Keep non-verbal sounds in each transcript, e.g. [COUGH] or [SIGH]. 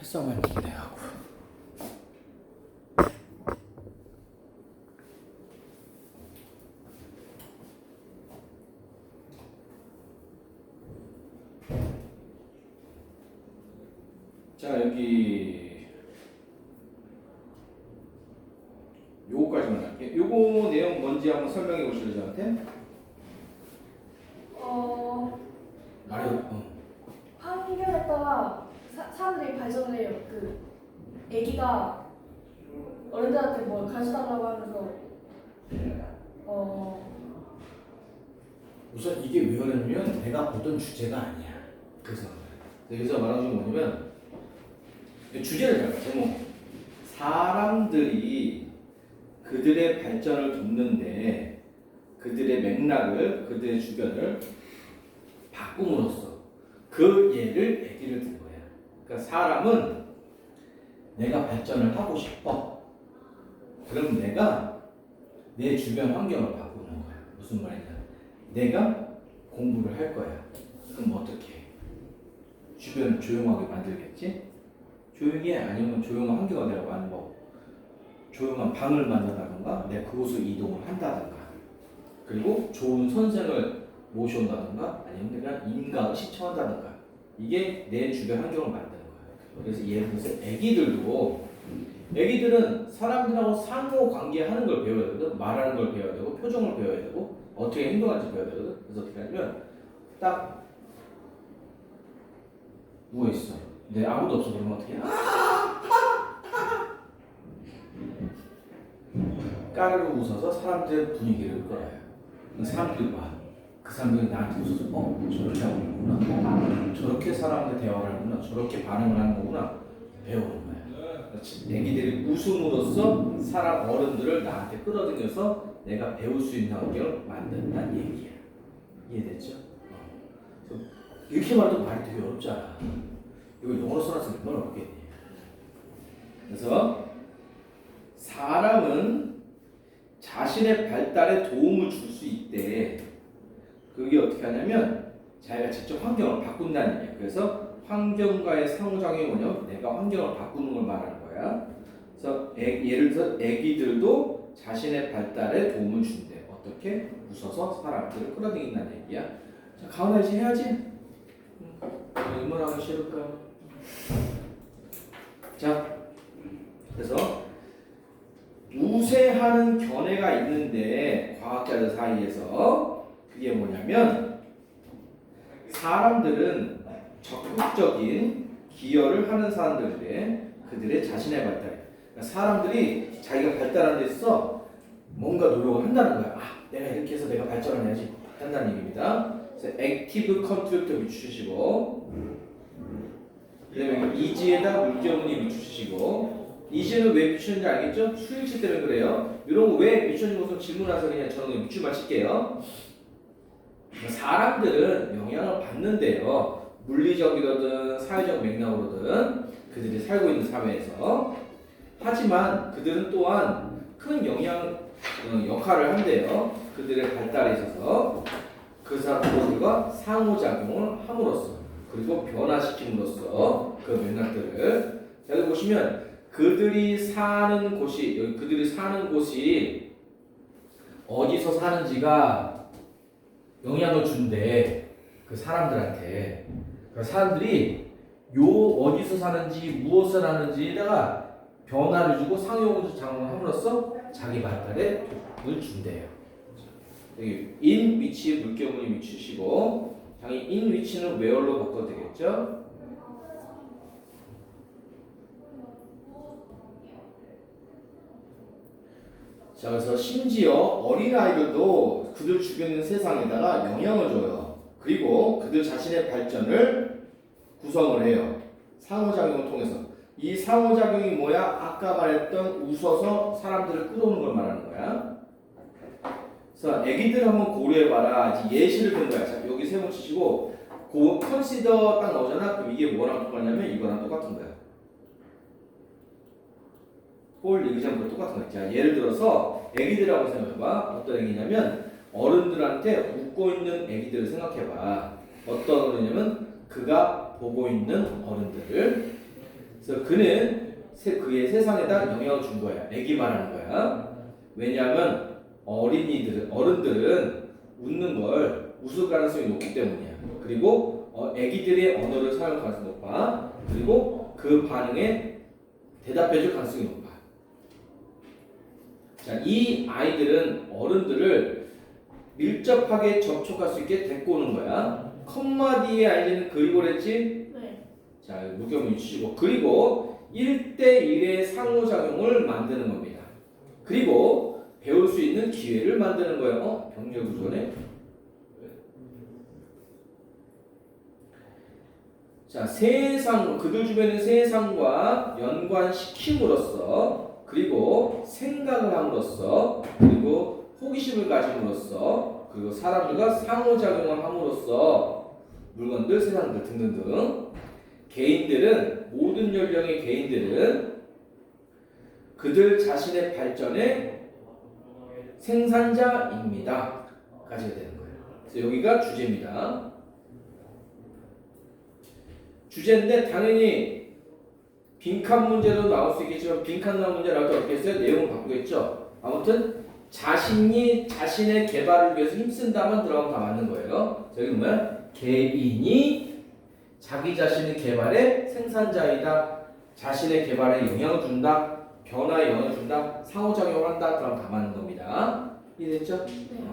햇살만 기대 하고. 자 여기 요거까지만 할게요. 요거 내용 뭔지 한번 설명해 보실래요 저한테? 어, 말해. 어. 환경에 따라 사, 해요. 그 아기가 어른들한테 뭐 가르쳐달라고 하면서 어, 우선 이게 왜 어렵냐면 내가 보던 주제가 아니야. 그래서 여기서 말하는 건 뭐냐면 이 주제를 잡아 제목 사람들이 그들의 발전을 돕는데 그들의 맥락을 그들의 주변을 바꿈으로써 그 예를 얘기를 든 거야. 그러니까 사람은 내가 발전을 하고 싶어. 그럼 내가 내 주변 환경을 바꾸는 거야. 무슨 말이냐? 내가 공부를 할 거야. 그럼 어떻게 해? 주변을 조용하게 만들겠지? 조용히 해. 아니면 조용한 환경을 내가 만뭐 조용한 방을 만든다든가 내가 그곳을 이동을 한다든가 그리고 좋은 선생을 모셔온다든가 아니면 내가 인강을 시청한다든가 이게 내 주변 환경을 거야. 그래서 예를 들어서 애기들도 애기들은 사람들하고 상호 관계하는 걸 배워야 되거든. 말하는 걸 배워야 되고 표정을 배워야 되고 어떻게 행동하는지 배워야 되거든. 그래서 어떻게 하냐면 딱 누워 있어. 근데 아무도 없어. 그러면 어떻게 해? 까르르 [LAUGHS] 웃어서 사람들의 분위기를 끌어요. 사람들이 봐. 그 사람들이 나한테 웃어서 어? 저렇게 하고 있구나 어, 저렇게 사람한테 대화를 하는구나 저렇게 반응을 하는 거구나 배우는 거야. 애기들이 웃음으로써 사람 어른들을 나한테 끌어들여서 내가 배울 수 있는 환경을 만든다는 얘기야. 이해됐죠? 어. 이렇게 말해도 말이 되게 어렵잖아. 이거 영어로 써놨으면 얼마나 어렵겠니? 그래서 사람은 자신의 발달에 도움을 줄 수 있대. 그게 어떻게 하냐면 자기가 직접 환경을 바꾼다는 얘기야. 그래서 환경과의 상호작용이 뭐냐면 내가 환경을 바꾸는 걸 말하는 거야. 그래서 애, 예를 들어서 애기들도 자신의 발달에 도움을 준대. 어떻게? 웃어서 사람들을 끌어들인다는 얘기야. 자, 가은아 이제 해야지. 응. 얼마나 하기 싫을까? 자, 그래서 우세하는 견해가 있는데 과학자들 사이에서 그게 뭐냐면 사람들은 적극적인 기여를 하는 사람들인데 그들의 자신의 발달. 그러니까 사람들이 자기가 발달하는 데 있어 뭔가 노력을 한다는 거야. 아, 내가 이렇게 해서 내가 발전을 해야지 한다는 얘기입니다. 그래서 액티브 컨트리뷰터 비추시고 그다음에 이지에다 물결문이 비추시고 이지는 왜 비추는지 알겠죠? 수일치 때문에 그래요. 이런 거 왜 비추는지 질문하서 그냥 저는 그냥 밑줄만 칠게요. 사람들은 영향을 받는데요. 물리적이든 사회적 맥락으로든 그들이 살고 있는 사회에서 하지만 그들은 또한 큰 영향 어, 역할을 한대요. 그들의 발달에 있어서 그 사람들과 상호작용을 함으로써 그리고 변화시킴으로써 그 맥락들을 여기 보시면 그들이 사는 곳이 그들이 사는 곳이 어디서 사는지가 영향을 준대 그 사람들한테 그 사람들이 요 어디서 사는지 무엇을 하는지에다가 변화를 주고 상용작용을 함으로써 자기 발달에 도움을 준대요. 여기 in 위치에 물결문이 위치시고 당연히 in 위치는 where로 바꿔도 되겠죠? 자 그래서 심지어 어린아이들도 그들 주변 있는 세상에다가 영향을 줘요. 그리고 그들 자신의 발전을 구성을 해요. 상호작용을 통해서. 이 상호작용이 뭐야? 아까 말했던 웃어서 사람들을 끌어오는 걸 말하는 거야. 그래서 애기들 한번 고려해봐라. 이제 예시를 든 거야. 자, 여기 세모 치시고 고 컨시더 딱 나오잖아. 그럼 이게 뭐랑 똑같냐면 이거랑 똑같은 거야. 폴 리그장도 똑같은 거야. 자, 예를 들어서 애기들하고 생각해봐. 어떤 애기냐면 어른들한테 웃고 있는 애기들을 생각해봐. 어떤 어른이냐면 그가 보고 있는 어른들을 그래서 그는 세- 그의 세상에다 영향을 준 거야. 애기 말하는 거야. 왜냐하면 어린이들은 어른들은 웃는 걸 웃을 가능성이 높기 때문이야. 그리고 어, 애기들의 언어를 사용할 가능성이 높아. 그리고 그 반응에 대답해줄 가능성이 높아. 자, 이 아이들은 어른들을 밀접하게 접촉할 수 있게 데리고 오는 거야. 뒤에 아이들은 그리고 그랬지? 네. 자, 무게을 주시고 그리고 1대1의 상호작용을 만드는 겁니다. 그리고 배울 수 있는 기회를 만드는 거예요. 어? 병렬 구조네. 자, 세상 그들 주변의 세상과 연관시킴으로써 그리고 생각을 함으로써 그리고 호기심을 가짐으로써 그리고 사람들과 상호작용을 함으로써 물건들, 세상들 등등등 개인들은 모든 연령의 개인들은 그들 자신의 발전의 생산자입니다. 가져야 되는 거예요. 그래서 여기가 주제입니다. 주제인데 당연히 빈칸 문제도 나올 수 있겠지만 빈칸 나온 문제 나올 때 어떻게 했어요? 내용을 바꾸겠죠. 아무튼 자신이 자신의 개발을 위해서 힘쓴다만 들어가면 다 맞는 거예요. 저기는 뭐야? 개인이 자기 자신의 개발의 생산자이다. 자신의 개발에 영향을 준다. 변화에 영향을 준다. 상호작용을 한다. 그럼 다 맞는 겁니다. 이해됐죠? 네.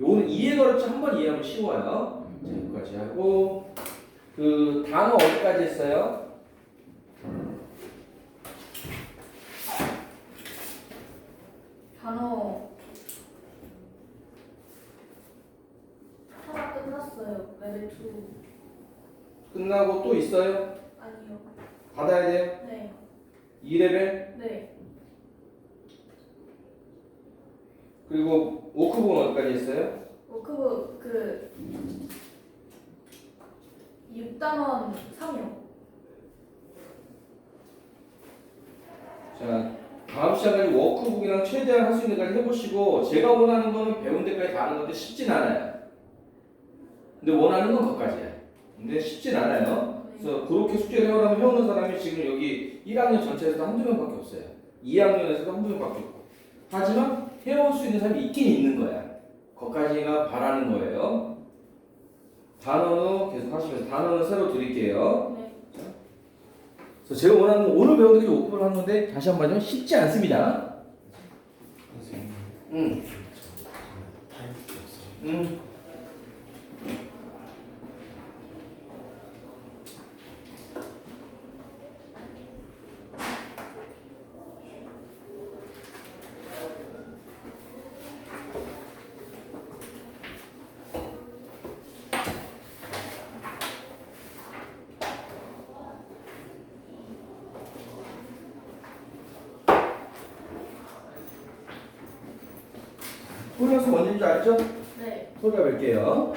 요거는 이해가 어렵지 한 번 이해하면 쉬워요. 자, 여기까지 하고 그 단어 어디까지 했어요? 단어 하나 끝났어요. 레벨 2 끝나고 또 있어요? 아니요. 받아야 돼요? 네. 2레벨 네. 그리고 워크본 어디까지 했어요? 워크북 그 6단원 3요. 자 다음 시간까지 워크북이랑 최대한 할 수 있는 까지 해보시고 제가 원하는 거는 배운 데까지 다 하는 건데 쉽진 않아요. 근데 원하는 건 거기까지야. 근데 쉽진 않아요. 그래서 그렇게 숙제를 해오라면 해오는 사람이 지금 여기 1학년 전체에서도 한두 명밖에 없어요. 2학년에서도 한두 명밖에 없고. 하지만 해올 수 있는 사람이 있긴 있는 거야. 거기까지가 바라는 거예요. 단어는 계속 하시면서 단어는 새로 드릴게요. 네. 그래서 제가 원하는 건 오늘 배운 게 오픈을 하는 건데 다시 한번 말하면 쉽지 않습니다. 선생님, 응. 응. 폴리어스 뭔지인 줄 알죠? 네. 소리가 뵐게요.